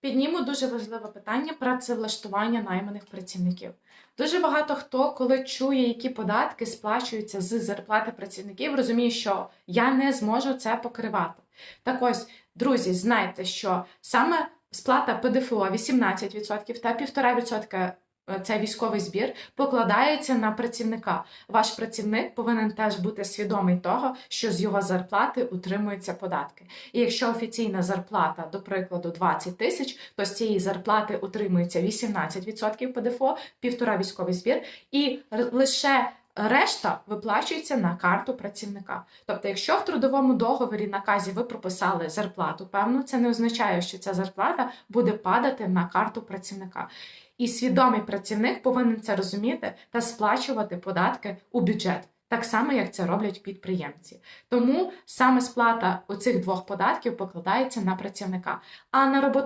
Підніму дуже важливе питання працевлаштування найманих працівників. Дуже багато хто, коли чує, які податки сплачуються з зарплати працівників, розуміє, що я не зможу це покривати. Так ось, друзі, знайте, що саме сплата ПДФО 18% та 1,5% е, це військовий збір покладається на працівника. Ваш працівник повинен теж бути свідомий того, що з його зарплати утримуються податки. І якщо офіційна зарплата, до прикладу, 20 тисяч, то з цієї зарплати утримується 18% ПДФО, півтора військовий збір, і лише решта виплачується на карту працівника. Тобто, якщо в трудовому договорі наказі ви прописали зарплату, певно, це не означає, що ця зарплата буде падати на карту працівника. І свідомий працівник повинен це розуміти та сплачувати податки у бюджет. Так само, як це роблять підприємці. Тому саме сплата оцих двох податків покладається на працівника. А на роботодавця